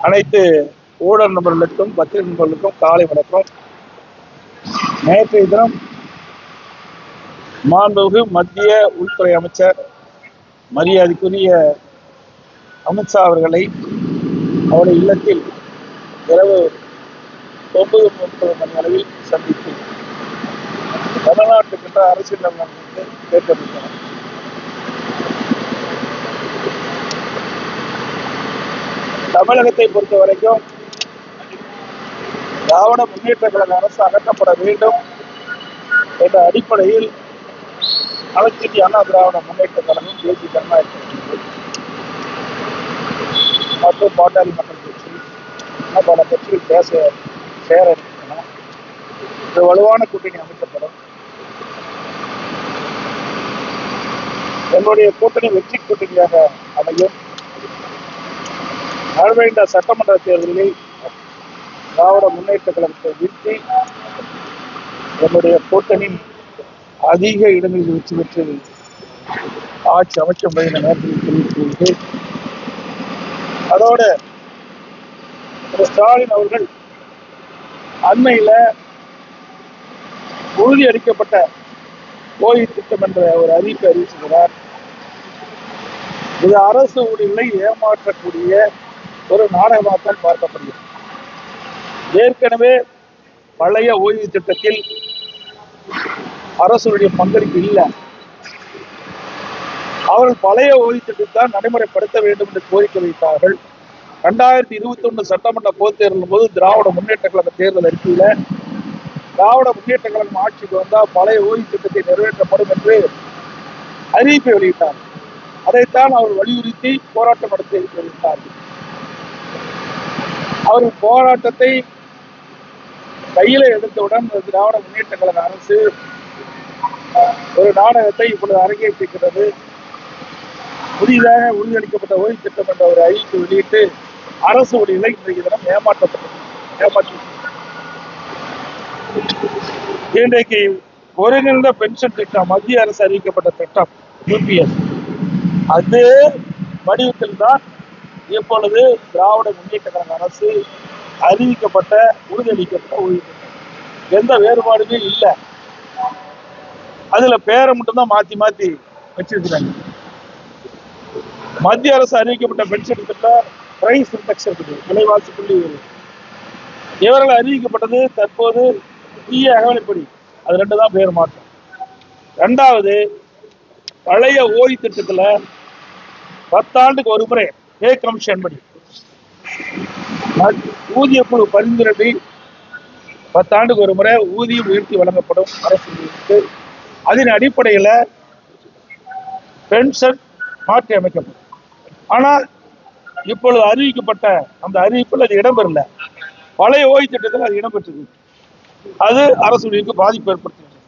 அனைத்து ஊடக நபர்களுக்கும் பத்திரிகை நபர்களுக்கும் காலை வணக்கம். நேற்றைய தினம் மாண்புமிகு மத்திய உள்துறை அமைச்சர் மரியாதைக்குரிய அமித்ஷா அவர்களை அவருடைய இல்லத்தில் இரவு ஒன்பது முப்பது மணி அளவில் சந்தித்து தமிழ்நாட்டுக்கின்ற அரசியல் நலன் குறித்து தமிழகத்தை பொறுத்த வரைக்கும் திராவிட முன்னேற்ற கழக அரசு அகற்றப்பட வேண்டும் என்ற அடிப்படையில் அனைத்து அண்ணா திராவிட முன்னேற்ற கழகம் தேசிய ஜனநாயக கட்சி மற்றும் பாட்டாளி மக்கள் கட்சி இன்னும் பல கட்சிகள் பேச சேர இருக்கின்றன வலுவான கூட்டணி அமைக்கப்படும். என்னுடைய கூட்டணி வெற்றி கூட்டணியாக அமையும். வரவேண்ட சட்டமன்ற தேர்தலில் திராவிட முன்னேற்ற கழகத்தை வீழ்த்தி நம்முடைய கூட்டணி அதிக இடங்களில் வெற்றி பெற்று ஆட்சி அமைக்க முடியும் நேரத்தில் தெரிவித்துள்ளது அதோட ஸ்டாலின் அவர்கள் அண்மையில உறுதி அளிக்கப்பட்ட ஓய்வு திட்டம் என்ற ஒரு அறிவிப்பை அறிவிச்சிருக்கிறார் இது அரசு ஊழியர்களை ஏமாற்றக்கூடிய ஒரு நாடகமாகத்தான் பார்க்கப்படுகிறது. ஏற்கனவே பழைய ஓய்வு திட்டத்தில் அரசுடைய பங்களிப்பு இல்லை. அவர்கள் பழைய ஓய்வு திட்டத்தை நடைமுறைப்படுத்த வேண்டும் என்று கோரிக்கை வைத்தார்கள். ரெண்டாயிரத்தி இருபத்தி ஒன்று சட்டமன்ற பொதுத் தேர்தலின் போது திராவிட முன்னேற்ற கழக தேர்தல் அறிக்கையில திராவிட முன்னேற்ற கழகம் ஆட்சிக்கு வந்தால் பழைய ஓய்வு திட்டத்தை நிறைவேற்றப்படும் என்று அறிவிப்பை வெளியிட்டார் அதைத்தான் அவர் வலியுறுத்தி போராட்டம் நடத்தி வெளியிட்டார் அவர்கள் போராட்டத்தை கையில எடுத்தவுடன் திராவிட முன்னேற்ற கழக அரசு ஒரு நாடகத்தை இப்பொழுது அரங்கேற்றிருக்கிறது. புதிதாக உறுதியளிக்கப்பட்ட ஓய்வு திட்டம் என்ற ஒரு அறிவிப்பு வெளியிட்டு அரசு ஊழியர்களை இன்றைக்கு தினம் ஏமாற்றப்பட்டது. ஏமாற்றி இன்றைக்கு ஒருங்கிணைந்த பென்ஷன் திட்டம் மத்திய அரசு அறிவிக்கப்பட்ட திட்டம் யூபிஎஸ் அது வடிவத்தில் தான் இப்பொழுது திராவிட முன்னேற்ற கழக அரசு அறிவிக்கப்பட்ட உறுதியளிக்கப்பட்ட ஓய்வு எந்த வேறுபாடுமே இல்லை. அதுல பேரை மட்டும்தான் மாத்தி மாத்தி வச்சிருக்கிறாங்க. மத்திய அரசு அறிவிக்கப்பட்ட பென்ஷன் திட்டம் பிரைஸ் இருக்குது. விலைவாசி புள்ளி இவர்கள் அறிவிக்கப்பட்டது தற்போது புதிய அகவலைப்படி. அது ரெண்டு தான் பேர் மாற்றம். ரெண்டாவது பழைய ஓய்வு திட்டத்துல பத்தாண்டுக்கு ஒரு முறை ஏ கமிஷன் படி ஊதிய குழு பரிந்துரை பத்தாண்டுக்கு ஒரு முறை ஊதியம் உயர்த்தி வழங்கப்படும் அரசு அதன் அடிப்படையில் பென்ஷன் மாற்றி அமைக்கப்படும். ஆனால் இப்பொழுது அறிவிக்கப்பட்ட அந்த அறிவிப்பில் அது இடம்பெறல. பழைய ஓய்வு திட்டத்தில் அது இடம்பெற்றது. அது அரசு பாதிப்பு ஏற்படுத்துகிறது.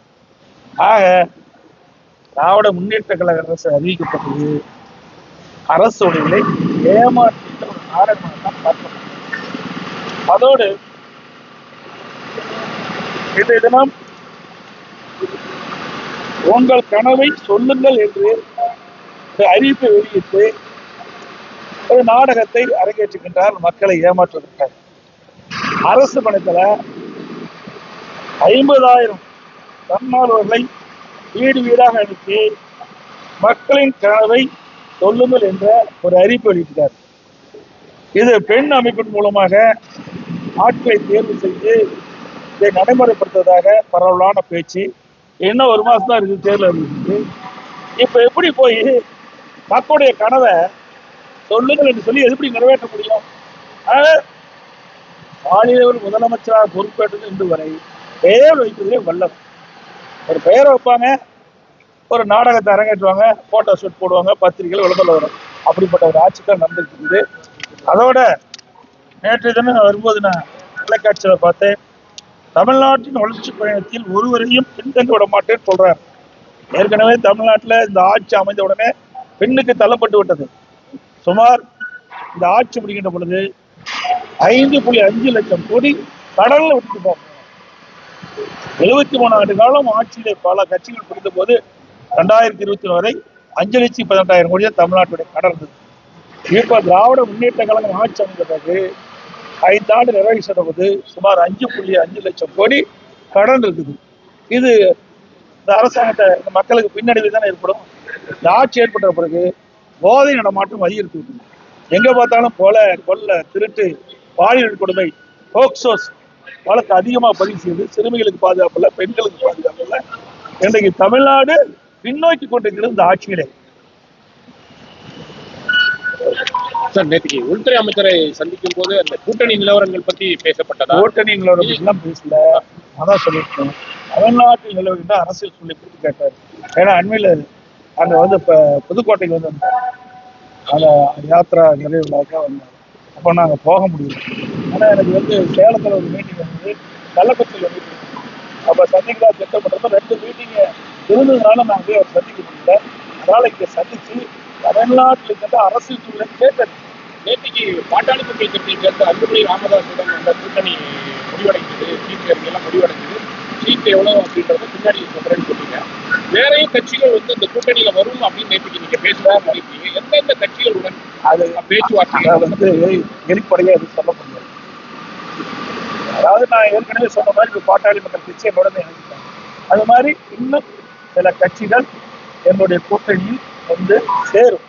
ஆக திராவிட முன்னேற்ற கழக அரசு அறிவிக்கப்பட்டது. அரசு ஒரு நாடகமாக தான் அதோடு இன்றைய தினம் உங்கள் கனவை சொல்லுங்கள் என்று அறிவிப்பை வெளியிட்டு ஒரு நாடகத்தை அரங்கேற்றுகின்றார் மக்களை ஏமாற்றுகின்றார் அரசு பணத்தில் ஐம்பதாயிரம் தன்னார்வர்களை வீடு வீடாக அனுப்பி மக்களின் கனவை சொல்லுங்கள் என்ற ஒரு அறிவிப்பு வெளியிட்டார். இது பெண் அமைப்பின் மூலமாக ஆட்களை தேர்வு செய்து இதை நடைமுறைப்படுத்துவதாக பரவலான பேச்சு. என்ன ஒரு மாதம் தான் இருக்குது தேர்தல் இருந்துச்சு இப்ப எப்படி போய் மக்களுடைய கனவை சொல்லுங்கள் என்று சொல்லி எப்படி நிறைவேற்ற முடியும்? ஆக, மாநிலவர் முதலமைச்சராக பொறுப்பேற்றது இன்று வரை பெயர் வைப்பதிலே வல்லம். ஒரு பெயரை வைப்பாங்க ஒரு நாடகத்தை அரங்கேற்றுவாங்க போட்டோ ஷூட் போடுவாங்க பத்திரிகைகள் விளம்பரம் வரும். அப்படிப்பட்ட ஒரு ஆட்சி தான் நடந்துட்டு இருக்குது. அதோட நேற்று தினம் நான் வரும்போது நான் தொலைக்காட்சியில் பார்த்தேன். தமிழ்நாட்டின் வளர்ச்சி பயணத்தில் ஒருவரையும் பின்தங்க விட மாட்டேன்னு சொல்றார். ஏற்கனவே தமிழ்நாட்டில் இந்த ஆட்சி அமைந்த உடனே பெண்ணுக்கு தள்ளப்பட்டு விட்டது. சுமார் இந்த ஆட்சி முடிக்கின்ற பொழுது ஐந்து புள்ளி அஞ்சு லட்சம் கோடி கடலில் விட்டுட்டு போகும் எழுபத்தி மூணு ஆண்டு காலம் ஆட்சியிலே பல கட்சிகள் புரிந்த போது ரெண்டாயிரத்தி இருபத்தி வரை அஞ்சு லட்சத்தி பதினெட்டாயிரம் கோடி தான் தமிழ்நாட்டுடைய கடன் இருந்தது. இப்போ திராவிட முன்னேற்ற கழகம் ஆட்சி அமைந்த பிறகு ஐந்தாண்டு நிறைவேற்ற போது சுமார் அஞ்சு புள்ளி அஞ்சு லட்சம் கோடி கடன் இருக்குது. இது இந்த அரசாங்கத்தை இந்த மக்களுக்கு பின்னடைவு தானே ஏற்படும்? இந்த ஆட்சி ஏற்பட்ட பிறகு போதை நடமாட்டம் அதிகரித்து விட்டது. எங்க பார்த்தாலும் கொலை கொள்ளை திருட்டு பாலியல் கொடுமை போக்சோஸ் வழக்கு அதிகமாக பதிவு செய்து சிறுமிகளுக்கு பாதுகாப்பு இல்லை பெண்களுக்கு பாதுகாப்பு இல்லை. இன்றைக்கு தமிழ்நாடு பின்னோக்கி கொண்டிருக்கிறது இந்த ஆட்சியிலே சார் நேற்றுக்கு உள்துறை அமைச்சரை சந்திக்கும் போது அந்த கூட்டணி நிலவரங்கள் பத்தி பேசப்பட்டதா? கூட்டணிகளோட எல்லாம் பேசல. அதான் சொல்லியிருக்கேன். தமிழ்நாட்டில் நிலவுகின்ற அரசியல் சொல்லி கொடுத்து கேட்டார். ஏன்னா அண்மையில் அங்க வந்து இப்ப புதுக்கோட்டைக்கு வந்து. அந்த யாத்ரா நிறைவு விழாக்காக வந்தார் அப்போ நாங்கள் போக முடியல. ஆனா எனக்கு வந்து சேலத்தில் ஒரு மீட்டிங் வந்து கள்ளக்குறிச்சியில் மீட்டிங் அப்போ சந்திக்கலாம் திட்டப்பட்டப்ப ரெண்டு மீட்டிங் இருந்ததுனால நாங்கள் போய் அவர் சந்திக்க முடியல. அதனால இங்கே சந்திச்சு தமிழ்நாட்டில் இருக்கின்ற அரசியல் சூழலை கேட்டது நேற்றுக்கு பாட்டாளி மக்கள் கட்சியை சேர்ந்த அன்புமணி ராமதாஸுடன் அந்த கூட்டணி முடிவடைந்தது. சீட் எல்லாம் முடிவடைந்தது. சீட் எவ்வளவு அப்படின்றத பின்னாடி சொல்றேன்னு சொன்னீங்க வேறையும் கட்சிகள் வந்து இந்த கூட்டணியில வரும் அப்படின்னு நேற்றுக்கு நீங்க பேசுறதா சொல்லியிருக்கீங்க. எந்தெந்த கட்சிகளுடன் அது பேச்சுவார்த்தை வந்து வெளிப்படையா எதுவும் சொல்ல முடியாது. அதாவது நான் ஏற்கனவே சொன்ன மாதிரி பாட்டாளி மக்கள் கட்சி என்னோட இணைஞ்சிட்டாங்க. அது மாதிரி இன்னும் சில கட்சிகள் என்னுடைய கூட்டணியில் வந்து சேரும்.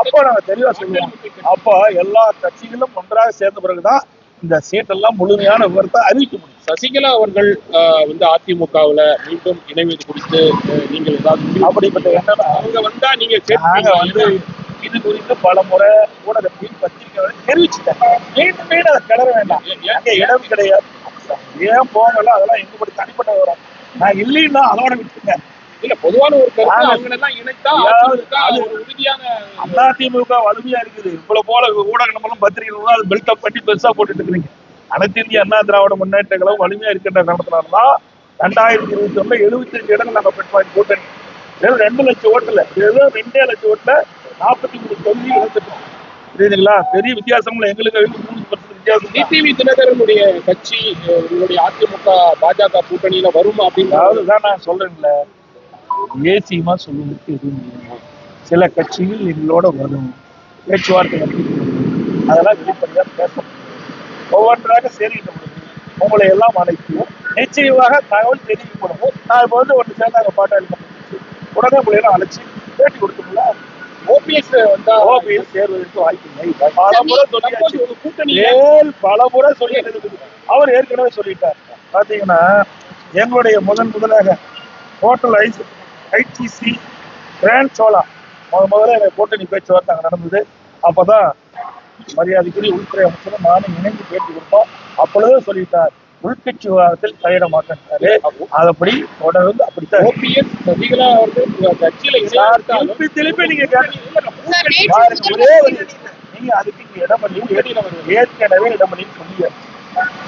அப்போ நாங்க தெளிவா சொல்லுவோம். அப்போ எல்லா கட்சிகளும் ஒன்றாக சேர்ந்த பிறகுதான் இந்த சீட்டெல்லாம் முழுமையான விவரத்தை அறிவிக்க முடியும். சசிகலா அவர்கள் வந்து அதிமுகவுல மீண்டும் இணைவது குறித்து நீங்கள் ஏதாவது அப்படிப்பட்ட எண்ணம் அவங்க வந்தா நீங்க நாங்க வந்து? இது குறித்து பல முறை ஊடகத்தில் பத்திரிகை தெரிவிச்சுட்டேன். மீண்டும் மீண்டும் அதை கிளற வேண்டாம். அங்க இடம் கிடையாது. ஏன் போங்கல அதெல்லாம் எங்க தனிப்பட்ட விவரம். நான் இல்லைன்னா அதோட விட்டுருங்க இல்ல பொதுவான ஒரு உறுதியான அதிமுக வலிமையா இருக்குது. இவ்வளவு போல ஊடகங்களும் பத்திரிகைகளும் அது பில்டப் பண்ணி பெருசா போட்டுட்டு இருக்கிறீங்க. அனைத்து இந்திய அண்ணா திராவிட முன்னேற்ற கழகம் வலிமையா இருக்கின்ற காரணத்தினால்தான் ரெண்டாயிரத்தி இருபத்தி ஒண்ணுல எழுபத்தி அஞ்சு இடங்கள் நாங்க பெற்றோம் கூட்டணி வெறும் ரெண்டு லட்சம் ஓட்டுல வெறும் ரெண்டே லட்சம் ஓட்டுல நாற்பத்தி மூணு தொகுதி இழந்துட்டோம் புரியுதுங்களா? பெரிய வித்தியாசம் இல்லை. எங்களுக்கு மூணு பர்சன்ட் வித்தியாசம் தான். டிடிவி தினகரனுடைய கட்சி உங்களுடைய அதிமுக பாஜக கூட்டணியில வரும் அப்படின்னு நான் சொல்றேன்ல. ஏசியமா சொல்லுவதற்கு எதுவும் இல்லை. சில கட்சிகள் எங்களோட வரும். பேச்சுவார்த்தை. அதெல்லாம் வெளிப்படையா பேச ஒவ்வொன்றாக பொழுது உங்களை எல்லாம் அழைக்கும் நிச்சயமாக தகவல் தெரிவிக்கப்படும் நான் இப்போ வந்து ஒன்று சேர்ந்தாங்க மக்கள் கட்சி. உடனே உங்களை எல்லாம் அழைச்சி பேட்டி கொடுத்தோம்ல ஓபிஎஸ் வந்தா ஓபிஎஸ் சேர்வதற்கு வாய்ப்பில்லை பல முறை சொல்லியாச்சு. தற்போது ஒரு கூட்டணியில ஏழு பல முறை சொல்லிட்டு இருக்குது அவர் ஏற்கனவே சொல்லிட்டார். பாத்தீங்கன்னா எங்களுடைய முதன் முதலாக hotel ice ITC grand Chola. முத முதல்ல எனக்கு கூட்டணி பேச்சுவார்த்தை அங்கே நடந்தது. அப்பதான் மரியாதைக்குரிய உள்துறை அமைச்சரும் நானும் இணைந்து பேட்டி கொடுத்தோம். அப்பொழுதே சொல்லிட்டார் உள்கட்சி விவாதத்தில் தலையிட மாட்டேன்றாரு அதப்படி தொடர்ந்து அப்படித்தான் ஓபிஎஸ் சசிகலா அவர்கள் கட்சியில திருப்பி திருப்பி நீங்க ஒரே ஒரு நீங்க அதுக்கு இங்க இடமளி ஏற்கனவே இடமளி சொல்லியாச்சு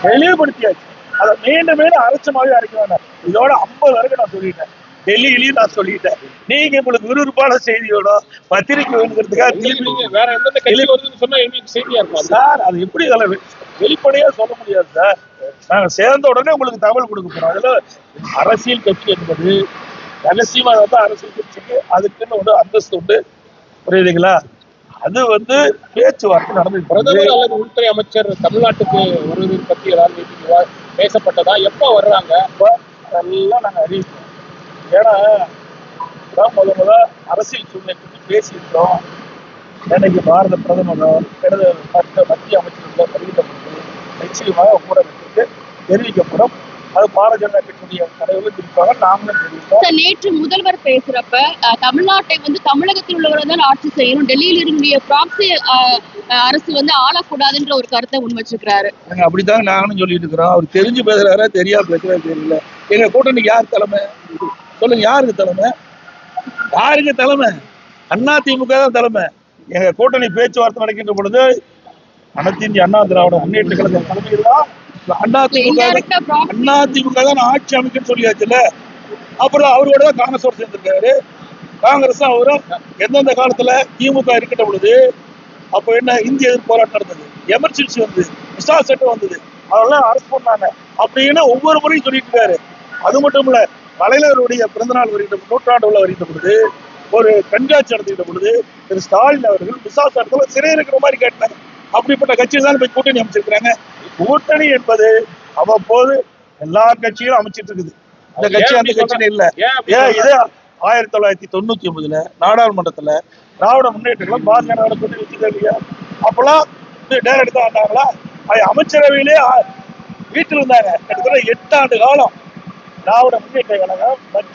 தெளிவுபடுத்தியாச்சு. அதை மீண்டும் மீண்டும் அரைச்சமாவே அரைக்க வேண்டாம் இதோட ஐம்பது வரைக்கும் நான் சொல்லிட்டேன். டெல்லியிலயும் நான் சொல்லிட்டேன். நீங்க உங்களுக்கு விறுவிறுப்பான செய்தியோட பத்திரிக்கை வேணுங்கிறதுக்காக வேற எந்தெந்த கட்சி வருதுன்னு சொன்னா எங்களுக்கு செய்தியா இருக்கும். சார் அது எப்படி வெளிப்படையா சொல்ல முடியாது சார். நாங்க சேர்ந்த உடனே உங்களுக்கு தகவல் கொடுக்க போறோம். அதுல அரசியல் கட்சி என்பது ரகசியமா வந்து அரசியல் கட்சிக்கு அதுக்குன்னு ஒரு அந்தஸ்து உண்டு. புரியுதுங்களா? அது வந்து பேச்சுவார்த்தை நடந்துட்டு பிரதமர். அல்லது உள்துறை அமைச்சர் தமிழ்நாட்டுக்கு வருவது பத்தி ஏதாவது பேசப்பட்டதா? எப்ப வர்றாங்க? அப்ப அதெல்லாம் நாங்க அறிவிப்போம் ஏன்னா இதான் முத முத அரசியல் சூழ்நிலை பற்றி பேசியிருக்கிறோம். இன்னைக்கு பாரத பிரதமர் எனது மற்ற மத்திய அமைச்சர்கள் பொழுது நிச்சயமாக ஊடகத்திற்கு தெரிவிக்கப்படும். அது பாரதிய ஜனதா கட்சியுடைய தலைவர்கள் தெரிவிப்பாங்க நாமளும் தெரிவிப்போம். நேற்று முதல்வர் பேசுறப்ப தமிழ்நாட்டை வந்து தமிழகத்தில் உள்ளவர்கள் தான் ஆட்சி செய்யணும் டெல்லியில் இருக்கக்கூடிய ப்ராக்சி அரசு வந்து ஆளக்கூடாதுன்ற ஒரு கருத்தை முன்வச்சிருக்கிறாரு. நாங்க அப்படித்தாங்க நாங்களும் சொல்லிட்டு இருக்கிறோம். அவர் தெரிஞ்சு பேசுறாரா தெரியாம பேசுறா தெரியல. எங்க கூட்டணிக்கு யார் தலைமை? சொல்லுங்க யாருக்கு தலைமை? யாருக்கு தலைமை? அண்ணா திமுக தான் தலைமை. எங்க கூட்டணி பேச்சுவார்த்தை நடக்கின்ற பொழுது அனைத்து இந்திய அண்ணா திராவிட முன்னேற்ற கழக தலைமையில் தான் அண்ணா திமுக அண்ணா திமுக தான் ஆட்சி அமைக்கன்னு சொல்லியாச்சுல்ல? அப்புறம் அவரோட தான் காங்கிரஸ் சேர்ந்திருக்காரு. காங்கிரஸ் அவரும் எந்தெந்த காலத்துல திமுக இருக்கின்ற பொழுது அப்போ என்ன இந்திய எதிர்ப்பு போராட்டம் நடந்தது? எமர்ஜென்சி வந்தது விசா சட்டம் வந்தது அதெல்லாம் அரசு பண்ணாங்க. அப்படின்னு ஒவ்வொரு முறையும் சொல்லிட்டு இருக்காரு. அது மட்டும் இல்ல தலைவருடைய பிறந்தநாள் வருகின்ற நூற்றாண்டு உள்ள வருகின்ற பொழுது ஒரு கண்காட்சி நடத்திட்ட பொழுது திரு ஸ்டாலின் அவர்கள் விசாசாரத்தில் சிறை இருக்கிற மாதிரி கேட்டாங்க அப்படிப்பட்ட கட்சியில் தான் போய் கூட்டணி அமைச்சிருக்கிறாங்க. கூட்டணி என்பது அவ்வப்போது எல்லா கட்சியும் அமைச்சிட்டு இருக்குது. இந்த கட்சி அந்த கட்சின்னு இல்ல. ஏன்? இதே ஆயிரத்தி தொள்ளாயிரத்தி தொண்ணூத்தி ஒன்பதுல நாடாளுமன்றத்துல திராவிட முன்னேற்றங்களும் பாரதிய ஜனதா கூட்டணி வச்சுக்கா இல்லையா அப்பெல்லாம் டேரக்ட் தான் அது அமைச்சரவையிலே வீட்டில் இருந்தாங்க. கிட்டத்தட்ட எட்டு ஆண்டு காலம் திராவிட முன்னேற்ற கழகம் மத்திய